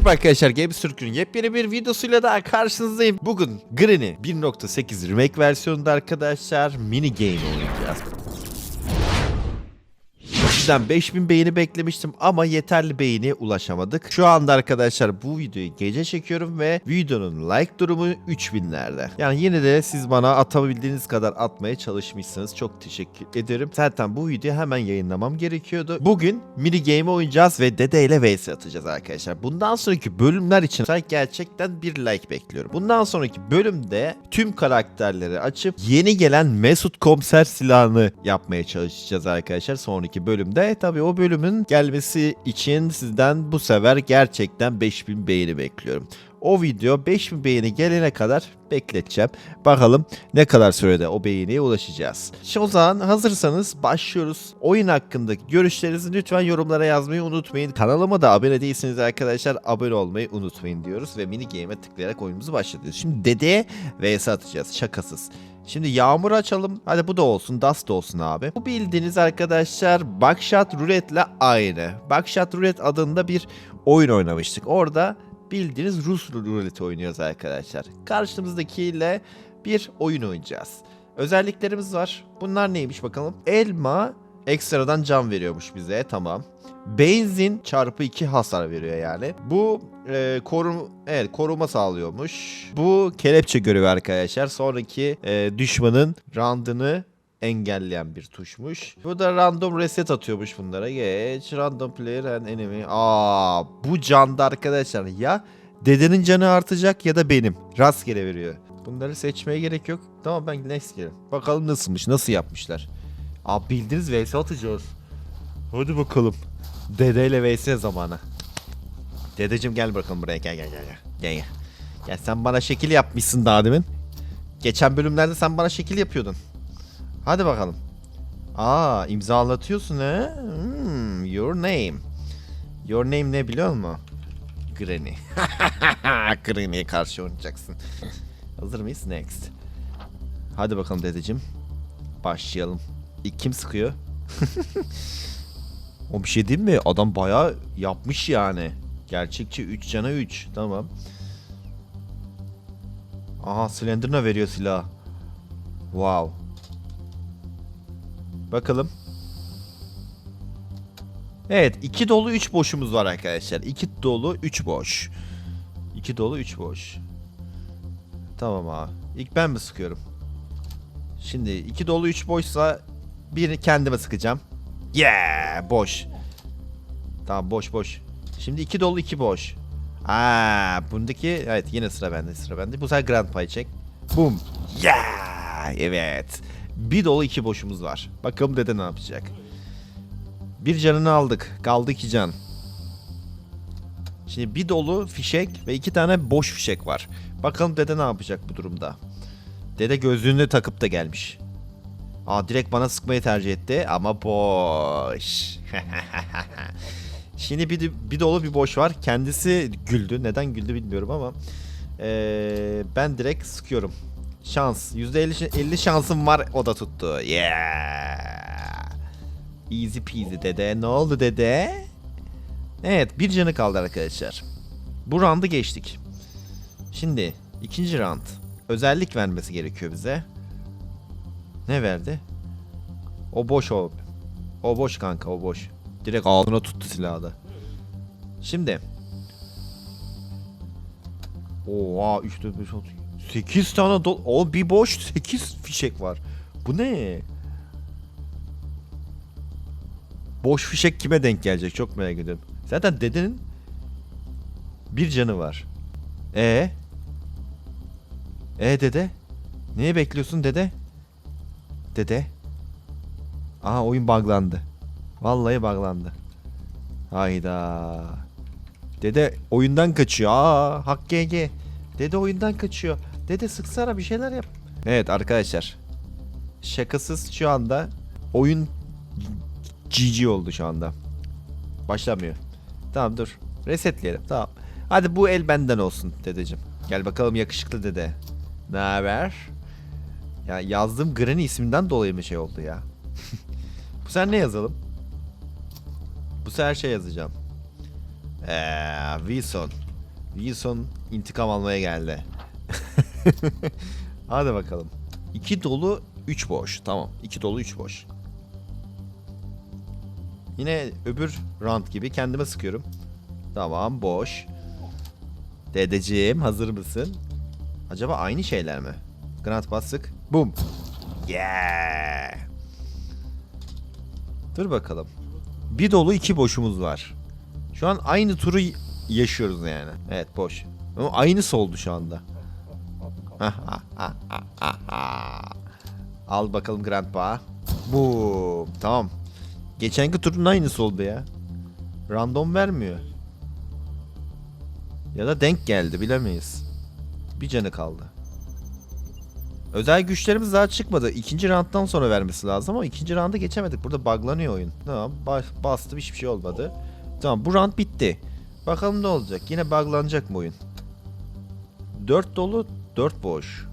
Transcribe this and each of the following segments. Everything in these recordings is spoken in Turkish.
Merhaba arkadaşlar Games Türk'ün yepyeni bir videosuyla daha karşınızdayım. Bugün Green'i 1.8 remake versiyonunda arkadaşlar mini game oynayacağız. Sizden 5000 beğeni beklemiştim ama yeterli beğeniye ulaşamadık. Şu anda arkadaşlar bu videoyu gece çekiyorum ve videonun like durumu 3000'lerde. Yani yine de siz bana atabildiğiniz kadar atmaya çalışmışsınız. Çok teşekkür ederim. Zaten bu videoyu hemen yayınlamam gerekiyordu. Bugün mini game oynayacağız ve Dede ile vs atacağız arkadaşlar. Bundan sonraki bölümler için gerçekten bir like bekliyorum. Bundan sonraki bölümde tüm karakterleri açıp yeni gelen Mesut Komiser silahını yapmaya çalışacağız arkadaşlar. Sonraki bölümde tabii o bölümün gelmesi için sizden bu sefer gerçekten 5000 beğeni bekliyorum. O video 5000 beğeni gelene kadar bekleteceğim. Bakalım ne kadar sürede o beğeniye ulaşacağız. Şimdi o zaman hazırsanız başlıyoruz. Oyun hakkındaki görüşlerinizi lütfen yorumlara yazmayı unutmayın. Kanalıma da abone değilseniz arkadaşlar abone olmayı unutmayın diyoruz. Ve mini game'e tıklayarak oyunumuzu başlatıyoruz. Şimdi dedeye vs atacağız şakasız. Şimdi yağmur açalım. Hadi bu da olsun. Dust olsun abi. Bu bildiğiniz arkadaşlar Buckshot Roulette'le aynı. Buckshot Roulette adında bir oyun oynamıştık. Orada bildiğiniz Rus ruleti oynuyoruz arkadaşlar. Karşımızdakiyle bir oyun oynayacağız. Özelliklerimiz var. Bunlar neymiş bakalım. Elma ekstradan can veriyormuş bize. Tamam. Benzin çarpı 2 hasar veriyor yani. Bu e, korum evet koruma sağlıyormuş. Bu kelepçe görevi arkadaşlar. Sonraki e, düşmanın randını engelleyen bir tuşmuş. Bu da random reset atıyormuş bunlara. Geç. Random player and enemy. Aa, bu canda arkadaşlar ya dedenin canı artacak ya da benim. Rastgele veriyor. Bunları seçmeye gerek yok. Tamam ben next gelelim. Bakalım nasılmış. Nasıl yapmışlar. Aa bildiğiniz vs atacağız. Hadi bakalım. Dedeyle vs zamanı. Dedeciğim gel bakalım buraya gel gel gel gel. Gel gel. Gel sen bana şekil yapmışsın daha demin. Geçen bölümlerde sen bana şekil yapıyordun. Hadi bakalım. Aa imzalatıyorsun he? Hmm, your name. Your name ne biliyor musun? Granny. Granny'ye karşı oynayacaksın. Hazır mıyız? Next. Hadi bakalım dedeciğim. Başlayalım. İlk kim sıkıyor? o bir şey değil mi? Adam bayağı yapmış yani. Gerçekçi 3 cana 3. Tamam. Aha Slender'ına veriyor silah. Wow. Bakalım. Evet 2 dolu 3 boşumuz var arkadaşlar. 2 dolu 3 boş. 2 dolu 3 boş. Tamam abi. İlk ben mi sıkıyorum? Şimdi 2 dolu 3 boşsa bir kendime sıkacağım. Yeah boş. Tamam boş boş. Şimdi 2 dolu 2 boş. Aa, bundaki evet yine sıra bende sıra bende. Bu sefer Grand Pie çek. Boom. Yeah evet. Bir dolu iki boşumuz var. Bakalım dede ne yapacak. Bir canını aldık. Kaldı iki can. Şimdi bir dolu fişek ve iki tane boş fişek var. Bakalım dede ne yapacak bu durumda. Dede gözlüğünü takıp da gelmiş. Aa direkt bana sıkmayı tercih etti ama boş. Şimdi bir, bir dolu bir boş var. Kendisi güldü. Neden güldü bilmiyorum ama. Ee, ben direkt sıkıyorum. Şans. %50 50 şansım var. O da tuttu. Yeah. Easy peasy dede. Ne oldu dede? Evet bir canı kaldı arkadaşlar. Bu round'u geçtik. Şimdi ikinci round. Özellik vermesi gerekiyor bize. Ne verdi? O boş o. O boş kanka o boş. Direkt ağzına tuttu silahı da. Şimdi. Oha 3 4 5 6 8 tane dol... O bir boş 8 fişek var. Bu ne? Boş fişek kime denk gelecek çok merak ediyorum. Zaten dedenin bir canı var. E E dede? Neye bekliyorsun dede? Dede? Aha oyun buglandı. Vallahi buglandı. Hayda. Dede oyundan kaçıyor. Aa, hak GG. Dede oyundan kaçıyor. Dede sıksana bir şeyler yap. Evet arkadaşlar. Şakasız şu anda oyun GG oldu şu anda. Başlamıyor. Tamam dur. Resetleyelim. Tamam. Hadi bu el benden olsun dedeciğim. Gel bakalım yakışıklı dede. Ne haber? Ya yazdığım Granny isminden dolayı mı şey oldu ya? bu sefer ne yazalım? Bu sefer şey yazacağım. Eee Wilson. Wilson intikam almaya geldi. Hadi bakalım. 2 dolu 3 boş. Tamam. 2 dolu 3 boş. Yine öbür round gibi kendime sıkıyorum. Tamam boş. Dedeciğim hazır mısın? Acaba aynı şeyler mi? Granat bas sık. Boom. Yeah. Dur bakalım. Bir dolu iki boşumuz var. Şu an aynı turu yaşıyoruz yani. Evet boş. Ama aynısı oldu şu anda. Al bakalım Grandpa. Bu tamam. Geçenki turun aynısı oldu ya. Random vermiyor. Ya da denk geldi bilemeyiz. Bir canı kaldı. Özel güçlerimiz daha çıkmadı. İkinci rounddan sonra vermesi lazım ama ikinci rounda geçemedik. Burada buglanıyor oyun. Tamam ba- bastım hiçbir şey olmadı. Tamam bu round bitti. Bakalım ne olacak. Yine buglanacak mı oyun? 4 dolu 4 boş.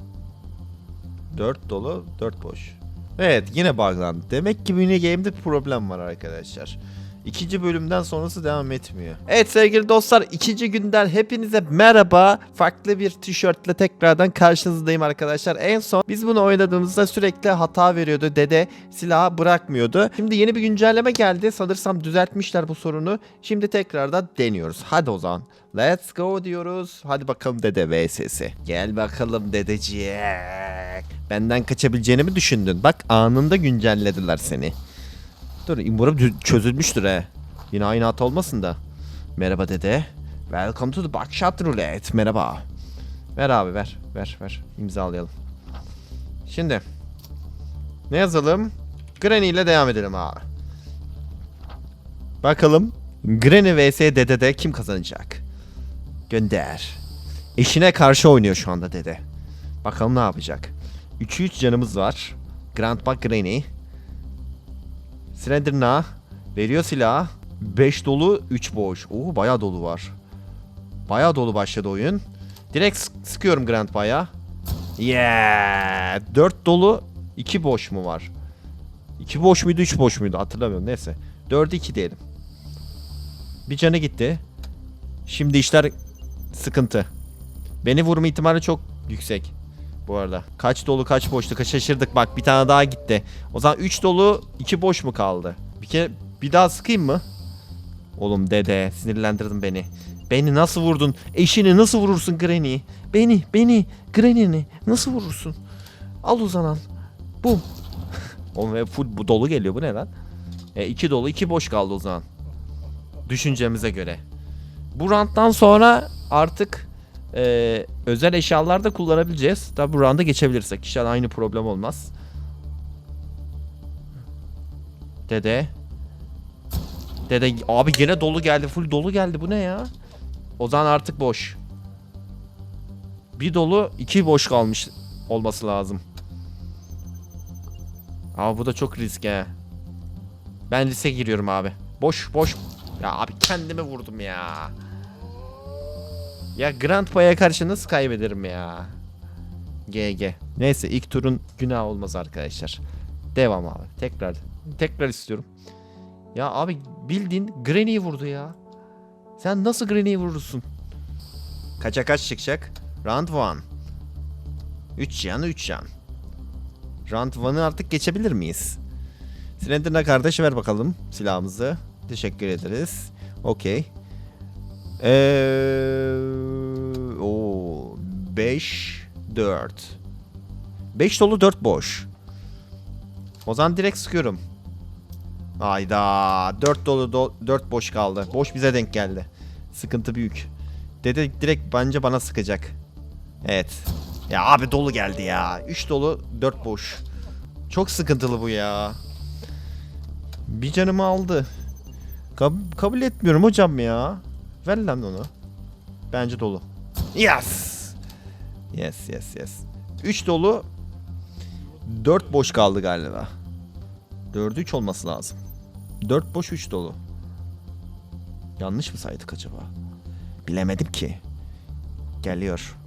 4 dolu 4 boş. Evet yine buglandı. Demek ki mini game'de problem var arkadaşlar. İkinci bölümden sonrası devam etmiyor. Evet sevgili dostlar ikinci günden hepinize merhaba. Farklı bir tişörtle tekrardan karşınızdayım arkadaşlar. En son biz bunu oynadığımızda sürekli hata veriyordu. Dede silahı bırakmıyordu. Şimdi yeni bir güncelleme geldi. Sanırsam düzeltmişler bu sorunu. Şimdi tekrardan deniyoruz. Hadi o zaman. Let's go diyoruz. Hadi bakalım dede vs'si. Gel bakalım dedeciğim. Benden kaçabileceğini mi düşündün? Bak anında güncellediler seni. Dur umarım çözülmüştür he. Yine aynı hata olmasın da. Merhaba dede. Welcome to the Buckshot Roulette. Merhaba. Ver abi ver. Ver ver. İmzalayalım. Şimdi. Ne yazalım? Granny ile devam edelim abi. Bakalım. Granny vs Dede'de kim kazanacak? Gönder. Eşine karşı oynuyor şu anda dede. Bakalım ne yapacak. 3'ü 3 canımız var. Grandpa Granny. Slenderna veriyor silah. 5 dolu 3 boş. Oo bayağı dolu var. Bayağı dolu başladı oyun. Direkt sık- sıkıyorum Grandpa'ya. Yeah! 4 dolu 2 boş mu var? 2 boş muydu 3 boş muydu hatırlamıyorum neyse. 4'ü 2 diyelim. Bir canı gitti. Şimdi işler sıkıntı. Beni vurma ihtimali çok yüksek. Bu arada. Kaç dolu kaç boştu şaşırdık bak bir tane daha gitti. O zaman 3 dolu 2 boş mu kaldı? Bir kere bir daha sıkayım mı? Oğlum dede sinirlendirdin beni. Beni nasıl vurdun? Eşini nasıl vurursun Granny? Beni, beni, Granny'ni nasıl vurursun? Al o zaman. Bum. Oğlum hep full bu dolu geliyor bu ne lan? E, iki dolu iki boş kaldı o zaman. Düşüncemize göre. Bu round'dan sonra artık e, özel eşyalar da kullanabileceğiz. Tabi bu round'a geçebilirsek. İnşallah aynı problem olmaz. Dede. Dede abi gene dolu geldi. Full dolu geldi. Bu ne ya? O zaman artık boş. Bir dolu iki boş kalmış olması lazım. Abi bu da çok risk he. Ben riske giriyorum abi. Boş boş. Ya abi kendime vurdum ya. Ya Grandpa'ya karşı nasıl kaybederim ya? GG. Neyse ilk turun günah olmaz arkadaşlar. Devam abi. Tekrar. Tekrar istiyorum. Ya abi bildiğin Granny'yi vurdu ya. Sen nasıl Granny'yi vurursun? Kaça kaç çıkacak? Round 1. 3 yan 3 yan. Round 1'ı artık geçebilir miyiz? Slender'ına kardeş ver bakalım silahımızı. Teşekkür ederiz. Okey. Eee o 5 4. 5 dolu 4 boş. O zaman direkt sıkıyorum. Ayda 4 dolu 4 boş kaldı. Boş bize denk geldi. Sıkıntı büyük. Dede direkt bence bana sıkacak. Evet. Ya abi dolu geldi ya. 3 dolu 4 boş. Çok sıkıntılı bu ya. Bir canımı aldı. Kab- kabul etmiyorum hocam ya. Ver lan onu. Bence dolu. Yes. Yes yes yes. 3 dolu. 4 boş kaldı galiba. 4'ü 3 olması lazım. 4 boş 3 dolu. Yanlış mı saydık acaba? Bilemedim ki. Geliyor.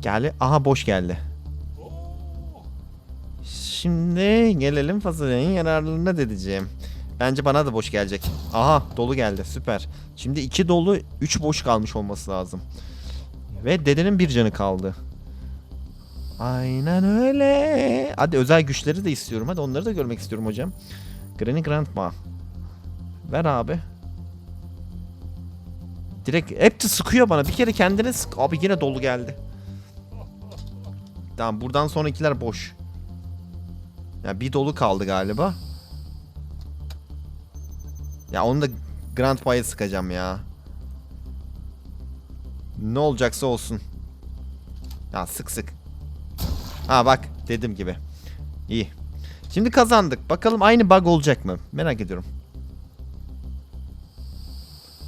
Geldi. Aha boş geldi. Şimdi gelelim fasulyenin yararlılığına dedeceğim. Bence bana da boş gelecek. Aha dolu geldi süper. Şimdi 2 dolu 3 boş kalmış olması lazım. Ve dedenin bir canı kaldı. Aynen öyle. Hadi özel güçleri de istiyorum. Hadi onları da görmek istiyorum hocam. Granny Grandma. Ver abi. Direkt hep de sıkıyor bana. Bir kere kendine sık. Abi yine dolu geldi. Tamam buradan sonrakiler boş. Ya bir dolu kaldı galiba. Ya onu da Grandpa'ya sıkacağım ya. Ne olacaksa olsun. Ya sık sık. Ha bak dediğim gibi. İyi. Şimdi kazandık. Bakalım aynı bug olacak mı? Merak ediyorum.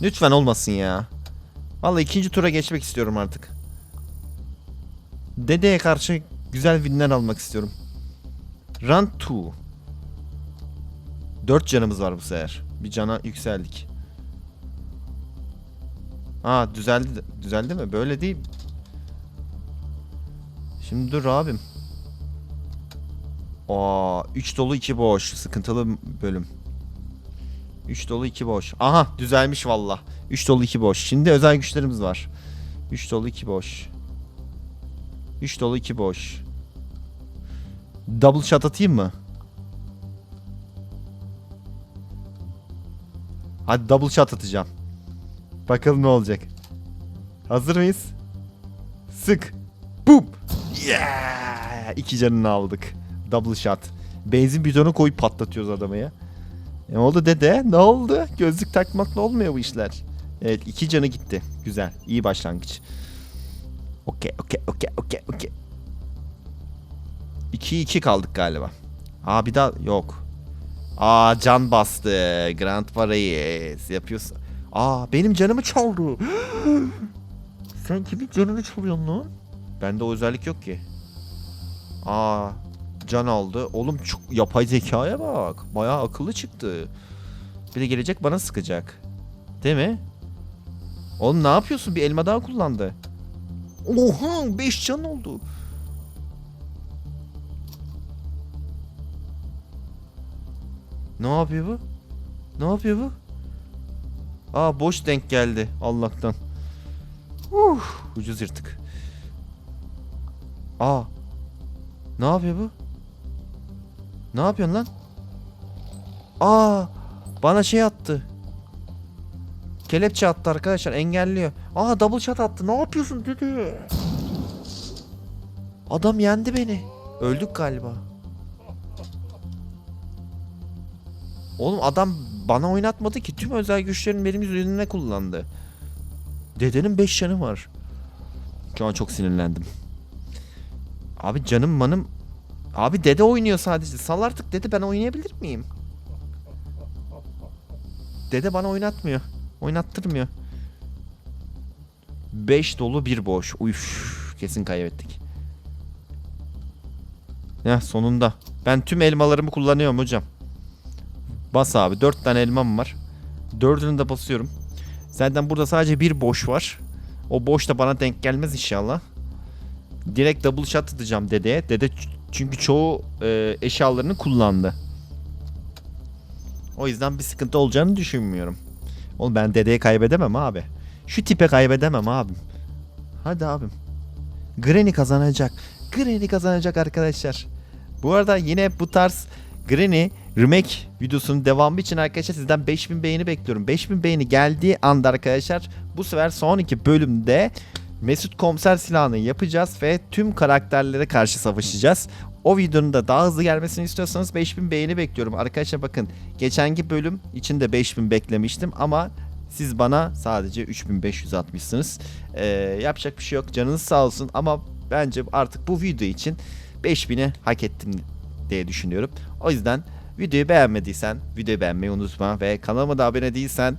Lütfen olmasın ya. Vallahi ikinci tura geçmek istiyorum artık. Dedeye karşı güzel winler almak istiyorum. Run 2. 4 canımız var bu sefer. Bir cana yükseldik. Aa düzeldi. Düzeldi mi? Böyle değil. Şimdi dur abim. Aa 3 dolu 2 boş. Sıkıntılı bölüm. 3 dolu 2 boş. Aha düzelmiş valla. 3 dolu 2 boş. Şimdi özel güçlerimiz var. 3 dolu 2 boş. 3 dolu 2 boş. Double shot atayım mı? Hadi double shot atacağım. Bakalım ne olacak. Hazır mıyız? Sık. Boom. Yeah! İki canını aldık. Double shot. Benzin bidonu koyup patlatıyoruz adamı ya. Ne oldu dede? Ne oldu? Gözlük takmakla olmuyor bu işler. Evet iki canı gitti. Güzel. İyi başlangıç. Okey okey okey okey okey. 2-2 kaldık galiba. Aa bir daha yok. Aa can bastı. Grand Paris yapıyorsun. Aa benim canımı çaldı. Sen kimin canını çalıyorsun lan? Bende o özellik yok ki. Aa can aldı. Oğlum çok yapay zekaya bak. Bayağı akıllı çıktı. Bir de gelecek bana sıkacak. Değil mi? Oğlum ne yapıyorsun? Bir elma daha kullandı. Oha 5 can oldu. Ne yapıyor bu? Ne yapıyor bu? Aa boş denk geldi Allah'tan. Uh, ucuz yırtık. Aa. Ne yapıyor bu? Ne yapıyorsun lan? Aa, bana şey attı. Kelepçe attı arkadaşlar engelliyor. Aa double shot attı. Ne yapıyorsun dedi. Adam yendi beni. Öldük galiba. Oğlum adam bana oynatmadı ki. Tüm özel güçlerini benim üzerine kullandı. Dedenin 5 canı var. Şu an çok sinirlendim. Abi canım manım. Abi dede oynuyor sadece. Sal artık dede ben oynayabilir miyim? Dede bana oynatmıyor. Oynattırmıyor. 5 dolu bir boş. Uf, kesin kaybettik. Ya sonunda. Ben tüm elmalarımı kullanıyorum hocam. Bas abi. 4 tane elmam var. Dördünü de basıyorum. Zaten burada sadece bir boş var. O boş da bana denk gelmez inşallah. Direkt double shot atacağım dedeye. Dede çünkü çoğu e, eşyalarını kullandı. O yüzden bir sıkıntı olacağını düşünmüyorum. Oğlum ben dedeye kaybedemem abi. Şu tipe kaybedemem abim. Hadi abim. Granny kazanacak. Granny kazanacak arkadaşlar. Bu arada yine bu tarz Granny remake videosunun devamı için arkadaşlar sizden 5000 beğeni bekliyorum. 5000 beğeni geldiği anda arkadaşlar bu sefer sonraki bölümde Mesut Komiser silahını yapacağız ve tüm karakterlere karşı savaşacağız. O videonun da daha hızlı gelmesini istiyorsanız 5000 beğeni bekliyorum. Arkadaşlar bakın geçenki bölüm için de 5000 beklemiştim ama siz bana sadece 3500 atmışsınız. Ee, yapacak bir şey yok canınız sağ olsun ama bence artık bu video için 5000'i hak ettim diye düşünüyorum. O yüzden videoyu beğenmediysen videoyu beğenmeyi unutma ve kanalıma da abone değilsen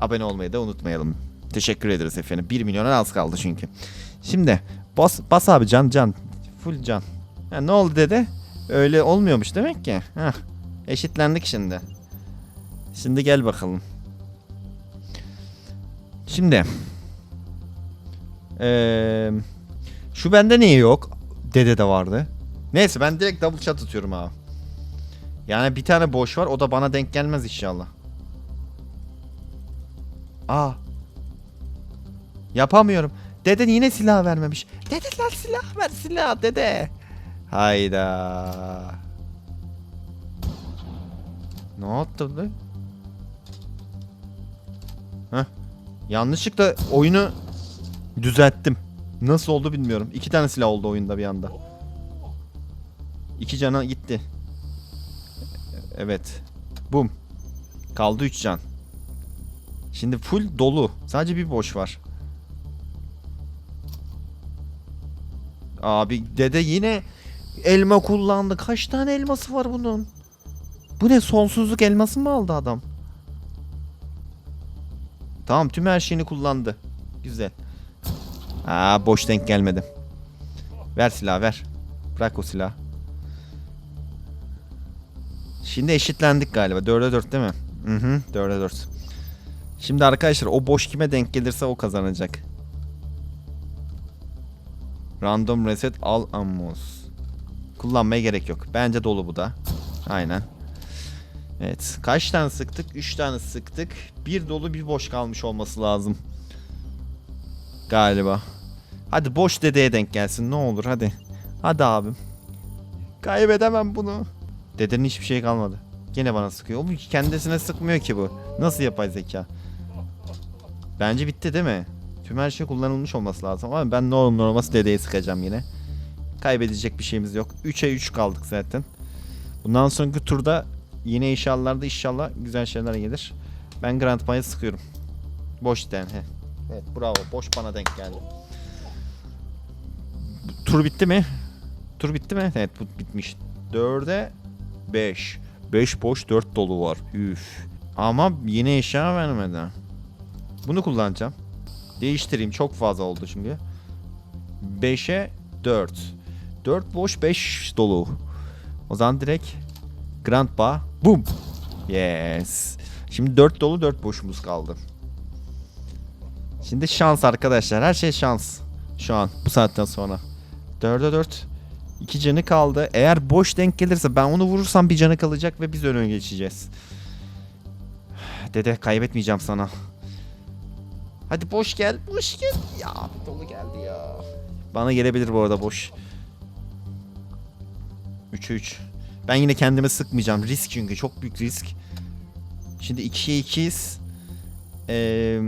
abone olmayı da unutmayalım. Teşekkür ederiz efendim. 1 milyona az kaldı çünkü. Şimdi bas, bas abi can can. Full can. Ha, ne oldu dede? Öyle olmuyormuş demek ki. Heh, eşitlendik şimdi. Şimdi gel bakalım. Şimdi. Eee şu bende niye yok? Dede de vardı. Neyse ben direkt double shot atıyorum abi. Yani bir tane boş var o da bana denk gelmez inşallah. Aa. Yapamıyorum. Dede yine silah vermemiş. Dede lan silah ver silah dede. Hayda. Ne yaptın lan? Heh. Yanlışlıkla oyunu düzelttim. Nasıl oldu bilmiyorum. İki tane silah oldu oyunda bir anda. İki cana gitti. Evet. Bum. Kaldı üç can. Şimdi full dolu. Sadece bir boş var. Abi dede yine elma kullandı. Kaç tane elması var bunun? Bu ne sonsuzluk elması mı aldı adam? Tamam tüm her şeyini kullandı. Güzel. Aa boş denk gelmedi. Ver silah ver. Bırak o silah. Şimdi eşitlendik galiba. 4'e 4 değil mi? Hı hı 4'e 4. Şimdi arkadaşlar o boş kime denk gelirse o kazanacak. Random reset al ammos. Kullanmaya gerek yok. Bence dolu bu da. Aynen. Evet. Kaç tane sıktık? 3 tane sıktık. Bir dolu bir boş kalmış olması lazım. Galiba. Hadi boş dedeye denk gelsin ne olur hadi. Hadi abim. Kaybedemem bunu. Dedenin hiçbir şey kalmadı. Gene bana sıkıyor. O kendisine sıkmıyor ki bu. Nasıl yapay zeka? Bence bitti değil mi? Tüm her şey kullanılmış olması lazım ama ben ne olur ne olmaz dedeye sıkacağım yine. Kaybedecek bir şeyimiz yok. 3'e 3 kaldık zaten. Bundan sonraki turda yine inşallahlarda inşallah güzel şeyler gelir. Ben Grand Pay'a sıkıyorum. Boş den he. Evet bravo. Boş bana denk geldi. Tur bitti mi? Tur bitti mi? Evet bu bitmiş. 4'e 5. 5 boş 4 dolu var. Üf. Ama yine eşya vermedi. Bunu kullanacağım. Değiştireyim. Çok fazla oldu çünkü. 5'e 4. 4 boş 5 dolu. O zaman direkt Grand Ba. Boom. Yes. Şimdi 4 dolu 4 boşumuz kaldı. Şimdi şans arkadaşlar. Her şey şans. Şu an bu saatten sonra. 4'e 4. 2 canı kaldı. Eğer boş denk gelirse ben onu vurursam bir canı kalacak ve biz öne geçeceğiz. Dede kaybetmeyeceğim sana. Hadi boş gel. Boş gel. Ya dolu geldi ya. Bana gelebilir bu arada boş. 3'e 3. Ben yine kendime sıkmayacağım. Risk çünkü çok büyük risk. Şimdi 2'ye 2'yiz. Ee,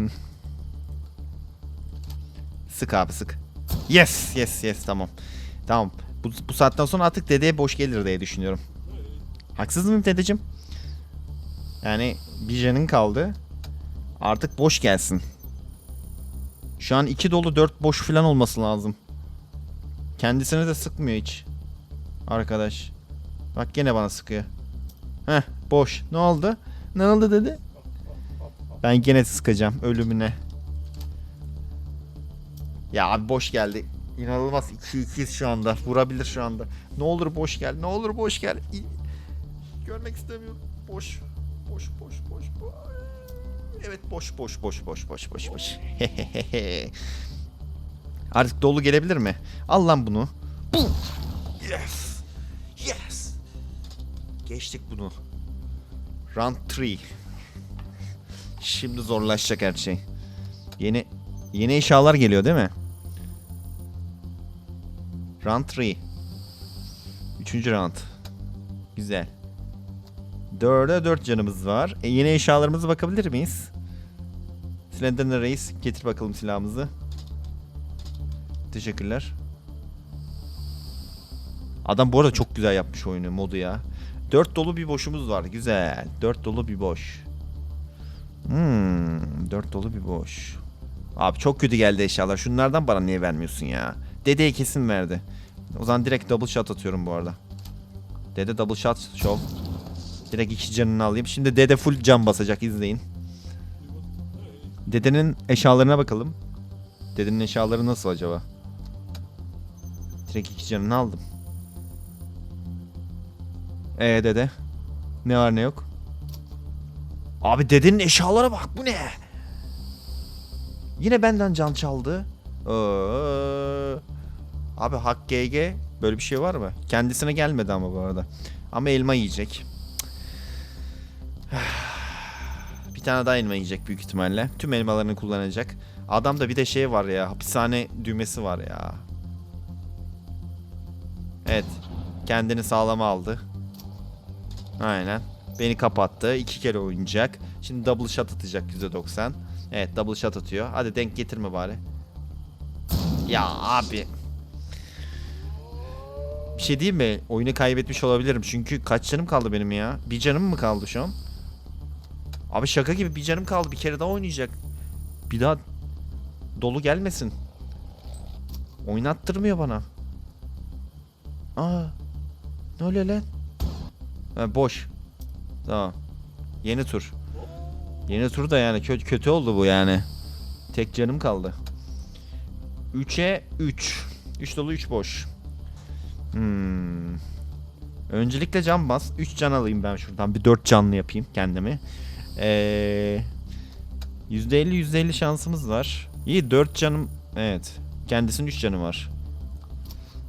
sık abi sık. Yes yes yes tamam. Tamam. Bu, bu saatten sonra artık dedeye boş gelir diye düşünüyorum. Haksız mıyım dedeciğim? Yani bir canın kaldı. Artık boş gelsin. Şu an iki dolu dört boş falan olması lazım. Kendisine de sıkmıyor hiç. Arkadaş. Bak gene bana sıkıyor. Heh boş. Ne oldu? Ne oldu dedi? Ben gene sıkacağım ölümüne. Ya abi boş geldi. İnanılmaz 2-2 şu anda. Vurabilir şu anda. Ne olur boş gel. Ne olur boş gel. İ- Görmek istemiyorum. Boş. Boş boş boş. boş. Evet boş boş boş boş boş boş boş. Artık dolu gelebilir mi? Al lan bunu. Yes. Yes. Geçtik bunu. Round 3. Şimdi zorlaşacak her şey. Yeni yeni eşyalar geliyor değil mi? Round 3. Üçüncü round. Güzel. 4'e 4 canımız var. E, yeni eşyalarımıza bakabilir miyiz? Slenderman Reis getir bakalım silahımızı. Teşekkürler. Adam bu arada çok güzel yapmış oyunu modu ya. 4 dolu bir boşumuz var. Güzel. 4 dolu bir boş. Hmm, 4 dolu bir boş. Abi çok kötü geldi eşyalar. Şunlardan bana niye vermiyorsun ya? Dedeye kesin verdi. O zaman direkt double shot atıyorum bu arada. Dede double shot show. Direkt iki canını alayım. Şimdi dede full can basacak izleyin. Dedenin eşyalarına bakalım. Dedenin eşyaları nasıl acaba? Direkt iki canını aldım. Ee dede. Ne var ne yok? Abi dedenin eşyalara bak bu ne? Yine benden can çaldı. Ee, abi hak GG böyle bir şey var mı? Kendisine gelmedi ama bu arada. Ama elma yiyecek. Bir tane daha elma yiyecek büyük ihtimalle. Tüm elmalarını kullanacak. Adamda bir de şey var ya. Hapishane düğmesi var ya. Evet. Kendini sağlama aldı. Aynen. Beni kapattı. iki kere oynayacak. Şimdi double shot atacak %90. Evet double shot atıyor. Hadi denk getirme bari. Ya abi. Bir şey diyeyim mi? Oyunu kaybetmiş olabilirim. Çünkü kaç canım kaldı benim ya? Bir canım mı kaldı şu an? Abi şaka gibi bir canım kaldı. Bir kere daha oynayacak. Bir daha dolu gelmesin. Oynattırmıyor bana. Aa. Ne oluyor lan? Ha, boş. Tamam. Yeni tur. Yeni tur da yani kötü kötü oldu bu yani. Tek canım kaldı. 3'e 3. 3 dolu 3 boş. Hmm. Öncelikle can bas. 3 can alayım ben şuradan. Bir 4 canlı yapayım kendimi. Ee, %50 %50 şansımız var. İyi 4 canım. Evet. Kendisinin 3 canı var.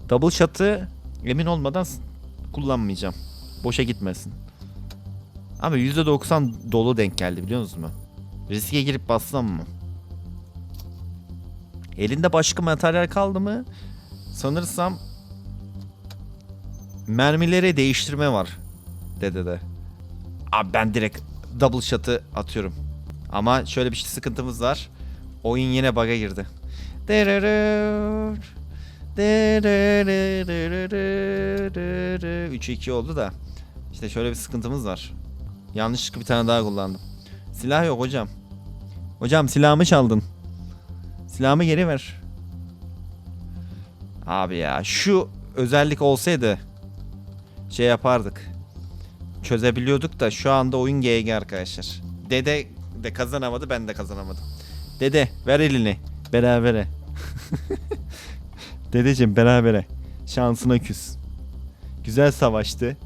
Double shot'ı emin olmadan kullanmayacağım. Boşa gitmesin. Ama %90 dolu denk geldi biliyor musunuz? Riske girip bassam mı? Elinde başka materyal kaldı mı? Sanırsam mermileri değiştirme var. Dede de. Abi ben direkt double shot'ı atıyorum. Ama şöyle bir şey sıkıntımız var. Oyun yine bug'a girdi. 3-2 oldu da. İşte şöyle bir sıkıntımız var. Yanlışlıkla bir tane daha kullandım. Silah yok hocam. Hocam silahımı çaldın. Silahımı geri ver. Abi ya şu özellik olsaydı şey yapardık. Çözebiliyorduk da şu anda oyun GG arkadaşlar. Dede de kazanamadı ben de kazanamadım. Dede ver elini. Berabere. Dedeciğim berabere. Şansına küs. Güzel savaştı.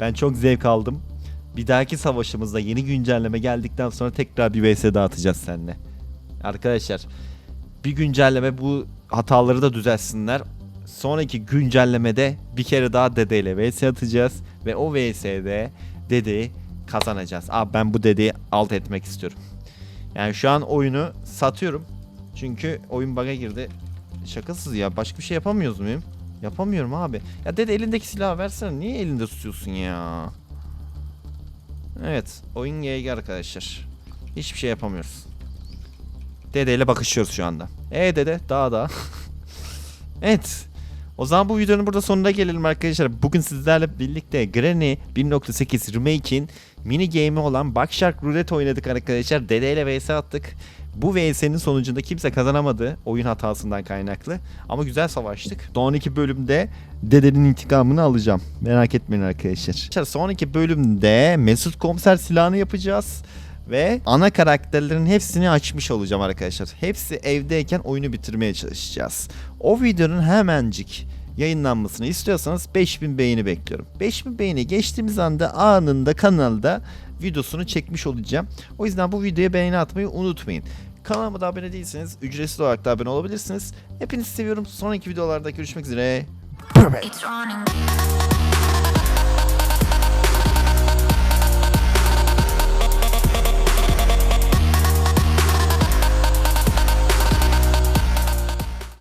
Ben çok zevk aldım. Bir dahaki savaşımızda yeni güncelleme geldikten sonra tekrar bir vs daha atacağız seninle. Arkadaşlar bir güncelleme bu hataları da düzelsinler. Sonraki güncellemede bir kere daha Dede ile vs atacağız ve o vs'de Dede'yi kazanacağız. Abi ben bu Dede'yi alt etmek istiyorum. Yani şu an oyunu satıyorum. Çünkü oyun bug'a girdi. Şakasız ya. Başka bir şey yapamıyoruz muyum? Yapamıyorum abi. Ya dede elindeki silahı versene. Niye elinde tutuyorsun ya? Evet. Oyun GG arkadaşlar. Hiçbir şey yapamıyoruz. Dede ile bakışıyoruz şu anda. E dede daha da. evet. O zaman bu videonun burada sonuna gelelim arkadaşlar. Bugün sizlerle birlikte Granny 1.8 Remake'in mini game'i olan Buckshark Roulette oynadık arkadaşlar. Dede ile vs attık. Bu vs'nin sonucunda kimse kazanamadı oyun hatasından kaynaklı. Ama güzel savaştık. Sonraki bölümde dedenin intikamını alacağım. Merak etmeyin arkadaşlar. Sonraki bölümde Mesut Komiser silahını yapacağız. Ve ana karakterlerin hepsini açmış olacağım arkadaşlar. Hepsi evdeyken oyunu bitirmeye çalışacağız. O videonun hemencik yayınlanmasını istiyorsanız 5000 beğeni bekliyorum. 5000 beğeni geçtiğimiz anda anında kanalda videosunu çekmiş olacağım. O yüzden bu videoya beğeni atmayı unutmayın. Kanalıma da abone değilseniz ücretsiz olarak da abone olabilirsiniz. Hepinizi seviyorum. Sonraki videolarda görüşmek üzere. It's running.